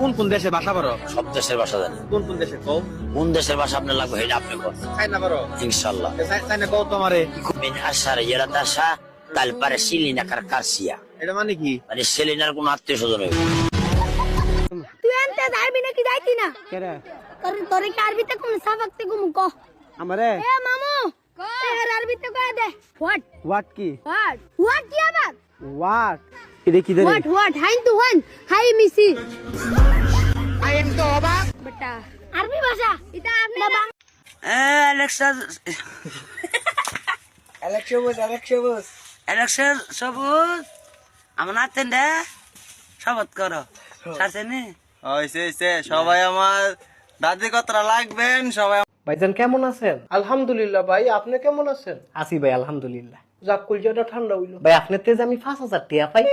কোন কোন দেশে বাসা পারো সব দেশের বাসা জানি। কোন কোন দেশে কও? কোন দেশের বাসা আপনার লাগবে এটা আপনি কোন। চাইনা পারো ইনশাল্লাহ চাই- চাইনা কও তোমারে? min ashara yaradasha tal para silina karkasia এটা মানে কি? মানে সেলিনার কোন আত্মীয় স্বজন তুই আনতে যাবি নাকি যাইতি না? কেরে তোর তোর কি আরবিতে কোন সাবকতে কোন ক। আমারে? এ মামু এর আরবিতে কয় দে। হোয়াট হোয়াট কি? হোয়াট হোয়াট কি আবার? হোয়াট এটা কি ধরে হোয়াট হোয়াট হাইন তু হাইন। Hi Missy. আই এম তো অবাক। বেটা। আরবি ভাষা। এটা আপনি Alexa Alexa বস Alexa বস Alexa সবুজ আমার নাতেন দে সবত করো। সাথে হইছে হইছে। সবাই আমার দাদি কতটা লাগবেন? সবাই ভাইজান কেমন আছেন? আলহামদুলিল্লাহ ভাই আপনি কেমন আছেন? আছি ভাই আলহামদুলিল্লাহ। যাক কুলজাটা ঠান্ডা হইল। ভাই আপনার তেজ আমি পাঁচ হাজার টিয়া পাই।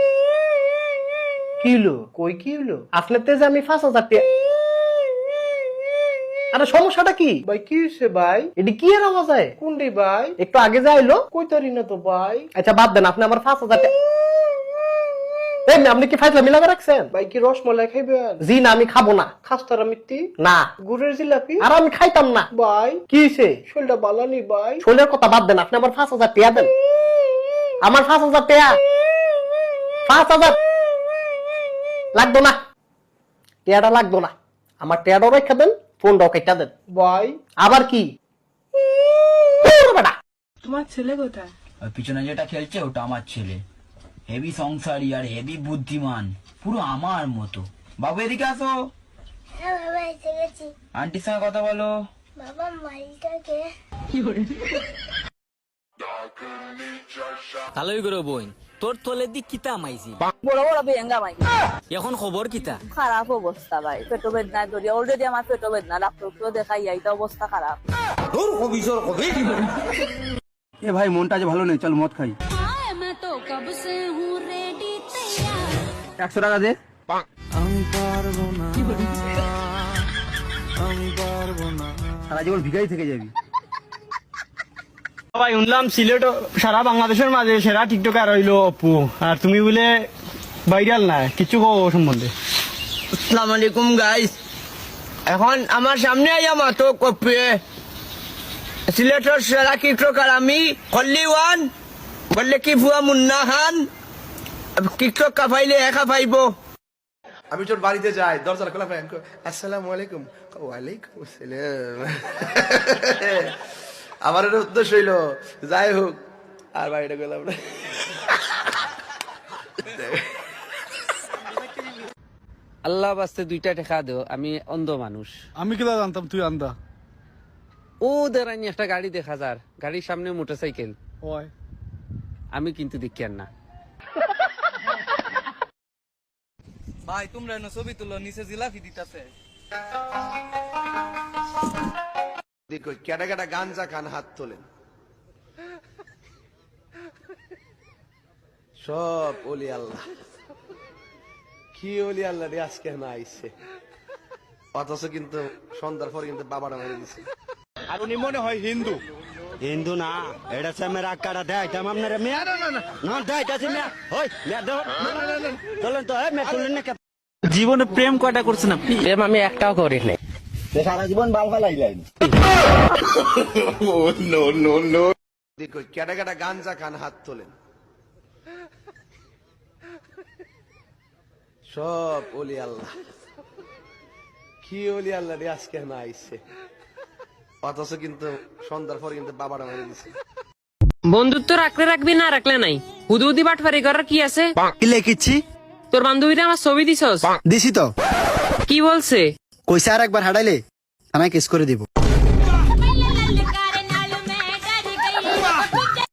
কি হলো? কই কি হলো? আপনার তেজ আমি পাঁচ হাজার টিয়া আরে সমস্যাটা কি? ভাই কি হয়েছে ভাই? এটি কি এর আওয়াজ হয় ভাই? একটু আগে যাইলো কই তারি না তো ভাই? আচ্ছা বাদ দেন আপনি আমার পাঁচ হাজার টাকা এই আপনি কি ফাইজলা মিলাবে রাখছেন? ভাই কি রসমলাই খাইবেন? জি না আমি খাব না। খাস্তারা মিট্টি না। গুড়ের জিলাপি? আর আমি খাইতাম না। ভাই কি হইছে? শরীরটা বালানি ভাই। শরীরের কথা বাদ দেন আপনি আমার পাঁচ হাজার টিয়া দেন। আমার পাঁচ হাজার টিয়া। পাঁচ হাজার লাগতো না। টিয়াটা লাগতো না। আমার টিয়াটাও রেখে দেন ফোনটাও কেটে দেন। ভাই আবার কি? বেটা। আর পিছনে যেটা খেলছে ওটা আমার ছেলে। হেভি সংসারী আর হেভি বুদ্ধিমান। পুরো আমার মতো। বাবু এদিকে আসো। গেছি। আন্টির সঙ্গে কথা বলো। বাবা মাইলটাকে। ভালোই করে বইন তোর তলের দিক কিতা মাইছি বড় বড় বেঙ্গা এখন খবর কিতা? খারাপ অবস্থা ভাই পেট বেদনা ধরি অলরেডি আমার পেট বেদনা ডাক্তারকেও দেখাই এইটা অবস্থা খারাপ এ ভাই মনটা যে ভালো নেই চল মদ খাই। একশো টাকা দে। সারা জীবন ভিখারি থেকে যাবি। ভাই শুনলাম সিলেট সারা বাংলাদেশের মাঝে সেরা টিকটকার হইল অপু আর তুমি বলে ভাইরাল না কিছু কো সম্বন্ধে? আসসালামু আলাইকুম গাইস এখন আমার সামনে আইয়া মাতো কপিয়ে সিলেটের সেরা টিকটকার আমি কল্লি ওয়ান বললে কি ভুয়া মুন্না খান? টিকটক কাপাইলে একা পাইব। আমি তোর বাড়িতে যাই দরজা খোলা আসসালামু আলাইকুম। ওয়ালাইকুম আসসালাম। আমার একটা উদ্দেশ্য হইল যাই হোক আর বাড়িটা গেলাম না। আল্লাহ বাস্তে দুইটা টাকা দেও আমি অন্ধ মানুষ। আমি কিলা জানতাম তুই আন্দা। ও দেরানি একটা গাড়ি দেখা যার। গাড়ির সামনে মোটরসাইকেল। ওই আমি কিন্তু দেখি আর না। ভাই তোমরা ছবি তুলো নিচে জিলাপি দিতাছে। দেখো কেটা কেটা গাঞ্জা খান হাত তোলেন। সব ওলি আল্লাহ। কি ওলি আল্লাহ রে আজকে না আইছে। অথচ কিন্তু সন্ধ্যার পরে কিন্তু বাবারা মেরে দিছে। আর উনি মনে হয় হিন্দু। হিন্দু না এটা সে মেরা কাটা দেয় তাম আপনার মেয়া না না দেয় এটা মেয়া হই মেয়া দেও চলেন তো হ্যাঁ মেয়া তুলেন না জীবনে প্রেম কয়টা করছেন আপনি? প্রেম আমি একটাও করি নাই সারা জীবন বাল দেখো কেটা কেটা গাঞ্জা খান হাত তোলেন। সব ওলি আল্লাহ। কি ওলি আল্লাহ রে আজকে না আইছে। অথচ কিন্তু সন্ধ্যার পরে কিন্তু বাবারা মেরে দিছে। বন্ধুত্ব রাখলে রাখবি না রাখলে নাই। হুদু হুদি বাটফারি করার কি আছে? লিখেছি তোর বান্ধবীরা আমার ছবি দিছস? দিছি তো। কি বলছে? কইসা আর একবার হারাইলে আমায় কেস করে দিব।